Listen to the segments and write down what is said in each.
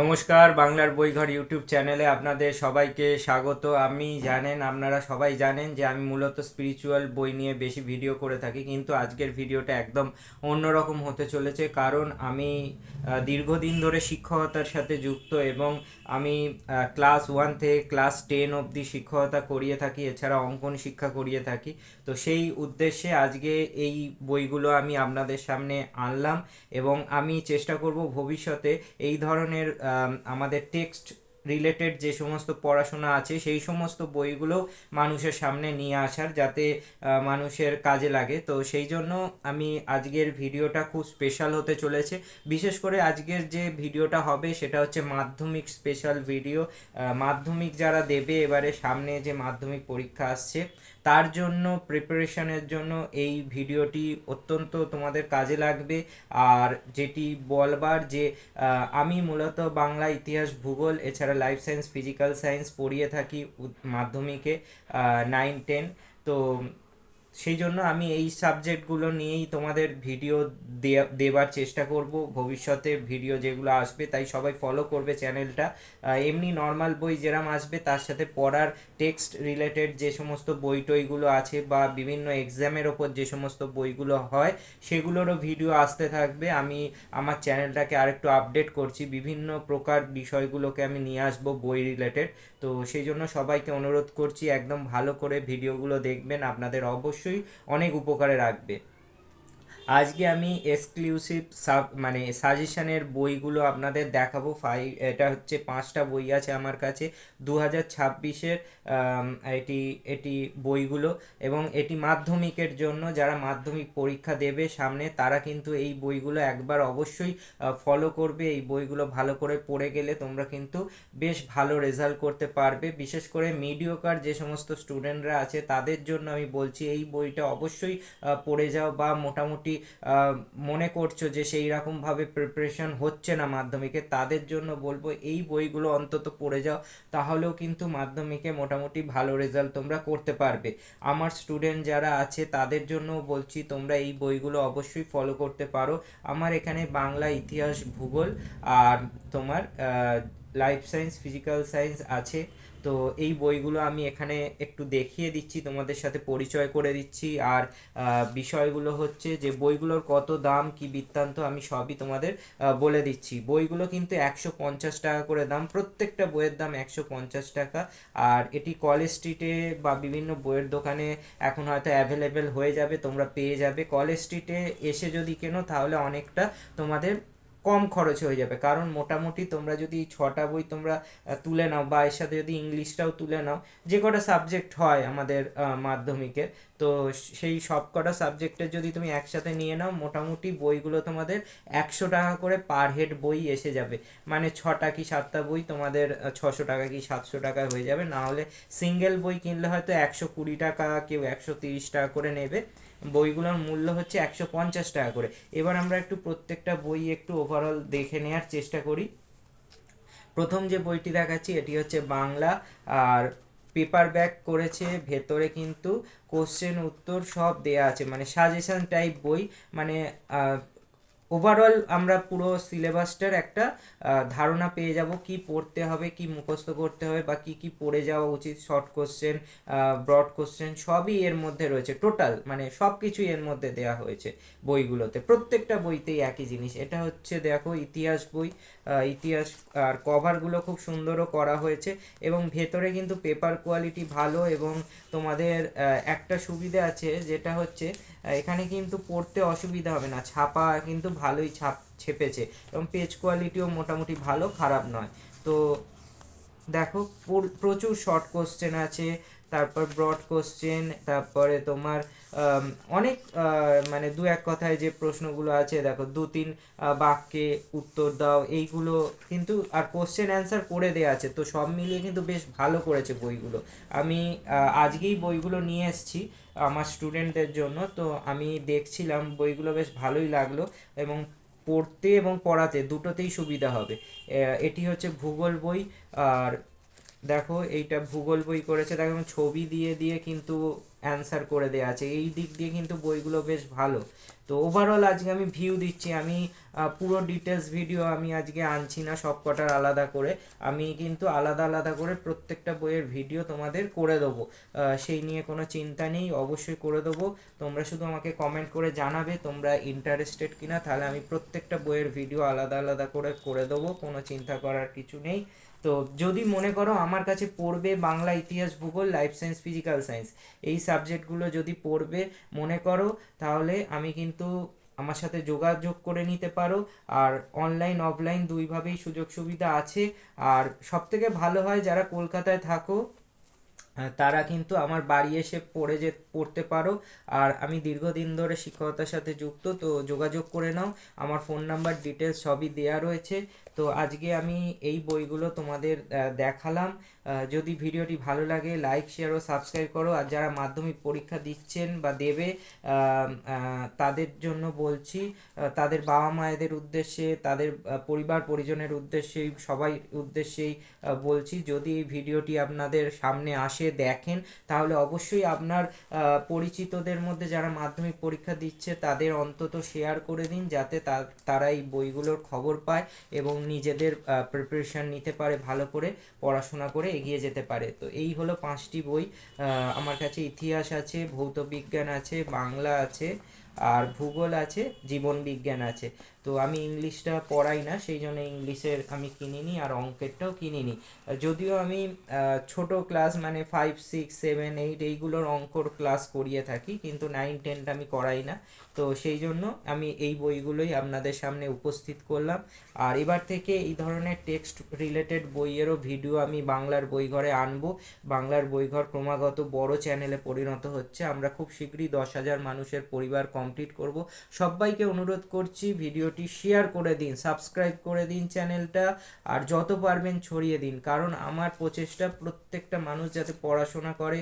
নমস্কার, বাংলার বইঘর ইউটিউব চ্যানেলে আপনাদের সবাইকে স্বাগত। আমি জানেন, আপনারা সবাই জানেন যে আমি মূলত স্পিরিচুয়াল বই নিয়ে বেশি ভিডিও করে থাকি, কিন্তু আজকের ভিডিওটা একদম অন্যরকম হতে চলেছে। কারণ আমি দীর্ঘদিন ধরে শিক্ষকতার সাথে যুক্ত এবং আমি ক্লাস ওয়ান থেকে ক্লাস টেন অবধি শিক্ষকতা করিয়ে থাকি, এছাড়া অঙ্কন শিক্ষা করিয়ে থাকি। তো সেই উদ্দেশ্যে আজকে এই বইগুলো আমি আপনাদের সামনে আনলাম এবং আমি চেষ্টা করব ভবিষ্যতে এই ধরনের আমাদের টেক্সট রিলেটেড যে সমস্ত পড়াশোনা আছে, সেই সমস্ত বইগুলো মানুষের সামনে নিয়ে আসার যাতে মানুষের কাজে লাগে। তো সেই জন্য আমি আজকের ভিডিওটা খুব স্পেশাল হতে চলেছে। বিশেষ করে আজকের যে ভিডিওটা হবে, সেটা হচ্ছে মাধ্যমিক স্পেশাল ভিডিও মাধ্যমিক যারা দেবে, এবারে সামনে যে মাধ্যমিক পরীক্ষা আসছে তার জন্য প্রিপারেশনের জন্য এই ভিডিওটি অত্যন্ত তোমাদের কাজে লাগবে। আর যেটি বলবার যে আমি মূলত বাংলা ইতিহাস, ভূগোল, এছাড়া লাইফ সায়েন্স ফিজিক্যাল সায়েন্স পড়িয়ে থাকি মাধ্যমিকে নাইন টেন তো সেই জন্য আমি এই সাবজেক্টগুলো নিয়েই তোমাদের ভিডিও দেবার চেষ্টা করব। ভবিষ্যতে ভিডিও যেগুলো আসবে তাই সবাই ফলো করবে চ্যানেলটা এমনি নর্মাল বই যেরম আসবে তার সাথে পড়ার টেক্সট রিলেটেড যে সমস্ত বই টইগুলো আছে বা বিভিন্ন এক্সামের ওপর যে সমস্ত বইগুলো হয় সেগুলোরও ভিডিও আসতে থাকবে। আমি আমার চ্যানেলটাকে আরেকটু আপডেট করছি। বিভিন্ন প্রকার বিষয়গুলোকে আমি নিয়ে আসব বই রিলেটেড তো সেই জন্য সবাইকে অনুরোধ করছি একদম ভালো করে ভিডিওগুলো দেখবেন। আপনাদের অবশ্যই অনেক উপকারে রাখবে। আজকে আমি এক্সক্লুসিভ সাব মানে সাজেশনের বইগুলো আপনাদের দেখাবো। ফাই এটা হচ্ছে পাঁচটা বই আছে আমার কাছে। দু হাজার ছাব্বিশের এটি এটি বইগুলো এবং এটি মাধ্যমিকের জন্য যারা মাধ্যমিক পরীক্ষা দেবে সামনে, তারা কিন্তু এই বইগুলো একবার অবশ্যই ফলো করবে। এই বইগুলো ভালো করে পড়ে গেলে তোমরা কিন্তু বেশ ভালো রেজাল্ট করতে পারবে। বিশেষ করে মিডিওকার যে সমস্ত স্টুডেন্টরা আছে, তাদের জন্য আমি বলছি, এই বইটা অবশ্যই পড়ে যাও বা মোটামুটি মনে করছ যে সেই রকম ভাবে প্রিপারেশন হচ্ছে না মাধ্যমিকে? তাদের জন্য বলব এই বইগুলো অন্তত পড়ে যাও, তাহলেও কিন্তু মাধ্যমিকে মোটামুটি ভালো রেজাল্ট তোমরা করতে পারবে। আমার স্টুডেন্ট যারা আছে, তাদের জন্য বলছি তোমরা এই বইগুলো অবশ্যই ফলো করতে পারো। আমার এখানে বাংলা ইতিহাস ভূগোল আর তোমার লাইফ সায়েন্স ফিজিক্যাল সায়েন্স আছে। তো এই বইগুলো আমি এখানে একটু দেখিয়ে দিচ্ছি, তোমাদের সাথে পরিচয় করে দিচ্ছি। আর বিষয়গুলো হচ্ছে যে বইগুলোর কত দাম, কি বৃত্তান্ত, আমি সবই তোমাদের বলে দিচ্ছি। বইগুলো কিন্তু একশো পঞ্চাশ টাকা করে দাম, প্রত্যেকটা বইয়ের দাম একশো পঞ্চাশ টাকা। আর এটি কলেজ স্ট্রিটে বা বিভিন্ন বইয়ের দোকানে এখন হয়তো অ্যাভেলেবেল হয়ে যাবে, তোমরা পেয়ে যাবে। কলেজ স্ট্রিটে এসে যদি কেনো, তাহলে অনেকটা তোমাদের কম খরচে হয়ে যাবে। কারণ মোটামুটি তোমরা যদি ছটা বই তোমরা তুলে নাও বা এর সাথে যদি ইংলিশটাও তুলে নাও যে কটা সাবজেক্ট হয় আমাদের আহ, মাধ্যমিকের তো সেই সব কটা সাবজেক্টের যদি তুমি একসাথে নিয়ে নাও মোটামুটি বইগুলো তোমাদের একশো টাকা করে পার হেড বই এসে যাবে। মানে ছটা কি সাতটা বই তোমাদের ছশো টাকা কি সাতশো টাকায় হয়ে যাবে। না হলে সিঙ্গেল বই কিনলে হয়তো একশো কুড়ি টাকা কেউ একশো তিরিশ টাকা করে নেবে। বইগুলোর মূল্য হচ্ছে একশো পঞ্চাশ টাকা করে। এবার আমরা একটু প্রত্যেকটা বই একটু ওভারঅল দেখে নেওয়ার চেষ্টা করি। প্রথম যে বইটি দেখাচ্ছি, এটি হচ্ছে বাংলা, আর পেপার ব্যাক করেছে, ভেতরে কিন্তু কোশ্চেন উত্তর সব দেয়া আছে। মানে সাজেশন টাইপ বই মানে ওভারঅল আমরা পুরো সিলেবাসটার একটা ধারণা পেয়ে যাব কি পড়তে হবে, কি মুখস্থ করতে হবে বা কি কি পড়ে যাওয়া উচিত শর্ট কোশ্চেন ব্রড কোশ্চেন সবই এর মধ্যে রয়েছে। টোটাল মানে সব কিছুই এর মধ্যে দেয়া হয়েছে বইগুলোতে। প্রত্যেকটা বইতেই একই জিনিস। এটা হচ্ছে, দেখো, ইতিহাস বই। ইতিহাস আর কভারগুলো খুব সুন্দরও করা হয়েছে এবং ভেতরে কিন্তু পেপার কোয়ালিটি ভালো এবং তোমাদের একটা সুবিধা আছে, যেটা হচ্ছে এখানে কিন্তু পড়তে অসুবিধা হবে না। ছাপা কিন্তু ভালোই ছাপ ছেপেছে এবং পেজ কোয়ালিটিও মোটামুটি ভালো, খারাপ নয়। তো দেখো প্রচুর শর্ট কোশ্চেন আছে, তারপর ব্রড কোশ্চেন তারপরে তোমার অনেক মানে দু এক কথায় যে প্রশ্নগুলো আছে, দেখো, দু তিন বাক্যে উত্তর দাও, এইগুলো কিন্তু, আর কোশ্চেন অ্যান্সার করে দেওয়া আছে, তো সব মিলিয়ে কিন্তু বেশ ভালো করেছে বইগুলো। আমি আজকেই বইগুলো নিয়ে এসেছি আমার স্টুডেন্টদের জন্য, তো আমি দেখছিলাম, বইগুলো বেশ ভালোই লাগল, এবং পড়তে এবং পড়াতে দুটোতেই সুবিধা হবে। এটি হচ্ছে ভূগোল বই, আর দেখো এইটা ভূগোল বই করেছে। দেখো ছবি দিয়ে দিয়ে কিন্তু অ্যান্সার করে দেওয়া আছে। এই দিক দিয়ে কিন্তু বইগুলো বেশ ভালো। তো ওভারঅল আজকে আমি ভিউ দিচ্ছি, আমি পুরো ডিটেলস ভিডিও আমি আজকে আনছি না সব কটার আলাদা করে। আমি কিন্তু আলাদা আলাদা করে প্রত্যেকটা বইয়ের ভিডিও তোমাদের করে দেবো। সেই নিয়ে কোনো চিন্তা নেই, অবশ্যই করে দেবো। তোমরা শুধু আমাকে কমেন্ট করে জানাবে তোমরা ইন্টারেস্টেড কিনা, তাহলে আমি প্রত্যেকটা বইয়ের ভিডিও আলাদা আলাদা করে করে দেবো, কোনো চিন্তা করার কিছু নেই। তো যদি মনে করো আমার কাছে পড়বে বাংলা ইতিহাস, ভূগোল লাইফ সায়েন্স ফিজিক্যাল সায়েন্স এই সাবজেক্টগুলো যদি পড়বে, মনে করো, তাহলে আমি কিন্তু আমার সাথে যোগাযোগ করে নিতে পারো। আর অনলাইন অফলাইন দুইভাবেই সুযোগ সুবিধা আছে। আর সবথেকে ভালো হয় যারা কলকাতায় থাকো তারা কিন্তু আমার বাড়ি এসে পড়ে যে, পড়তে পারো। আর আমি দীর্ঘদিন ধরে শিক্ষকতার সাথে যুক্ত, তো যোগাযোগ করে নাও। আমার ফোন নাম্বার ডিটেলস সবই দেওয়া রয়েছে। তো আজকে আমি এই বইগুলো তোমাদের দেখালাম। যদি ভিডিওটি ভালো লাগে লাইক শেয়ার ও সাবস্ক্রাইব করো। আর যারা মাধ্যমিক পরীক্ষা দিচ্ছেন বা দেবে তাদের জন্য বলছি তাদের বাবা মায়েদের উদ্দেশ্যে, তাদের পরিবার পরিজনের উদ্দেশ্যেই, সবাই উদ্দেশ্যেই বলছি, যদি এই ভিডিওটি আপনাদের সামনে আসে দেখেন, তাহলে অবশ্যই আপনার পরিচিতদের মধ্যে যারা মাধ্যমিক পরীক্ষা দিচ্ছে, তাদের অন্তত শেয়ার করে দিন যাতে তারা এই বইগুলোর খবর পায় এবং নিজেদের প্রিপারেশান নিতে পারে, ভালো করে পড়াশোনা করে এগিয়ে যেতে পারে। তো এই হলো পাঁচটি বই আমার কাছে ইতিহাস আছে, ভৌত বিজ্ঞান আছে, বাংলা আছে আর ভূগোল আছে, জীবন বিজ্ঞান আছে। তো আমি ইংলিশটা পড়াই না, সেই জন্য ইংলিশের আমি কিনিনি আর অঙ্কেরটাও কিনিনি। যদিও আমি ছোট ক্লাস মানে ফাইভ সিক্স সেভেন এইট এইগুলোর অঙ্কর ক্লাস করিয়ে থাকি, কিন্তু নাইন টেনটা আমি করাই না। তো সেই জন্য আমি এই বইগুলোই আপনাদের সামনে উপস্থিত করলাম। আর এবার থেকে এই ধরনের টেক্সট রিলেটেড বইয়েরও ভিডিও আমি বাংলার বইঘরে আনব। বাংলার বইঘর ক্রমাগত বড় চ্যানেলে পরিণত হচ্ছে। আমরা খুব শীঘ্রই দশ হাজার মানুষের পরিবার কমপ্লিট করব। সবাইকে অনুরোধ করছি ভিডিওটি শেয়ার করে দিন সাবস্ক্রাইব করে দিন চ্যানেলটা আর যত পারবেন ছড়িয়ে দিন। কারণ আমার প্রচেষ্টা প্রত্যেকটা মানুষ যাতে পড়াশোনা করে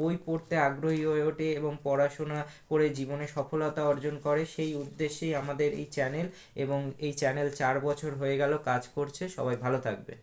বই পড়তে আগ্রহী হয়ে ওঠে এবং পড়াশোনা করে জীবনে সফলতা অর্জন করে, সেই উদ্দেশ্যেই আমাদের এই চ্যানেল এবং এই চ্যানেল চার বছর হয়ে গেল, কাজ করছে। সবাই ভালো থাকবে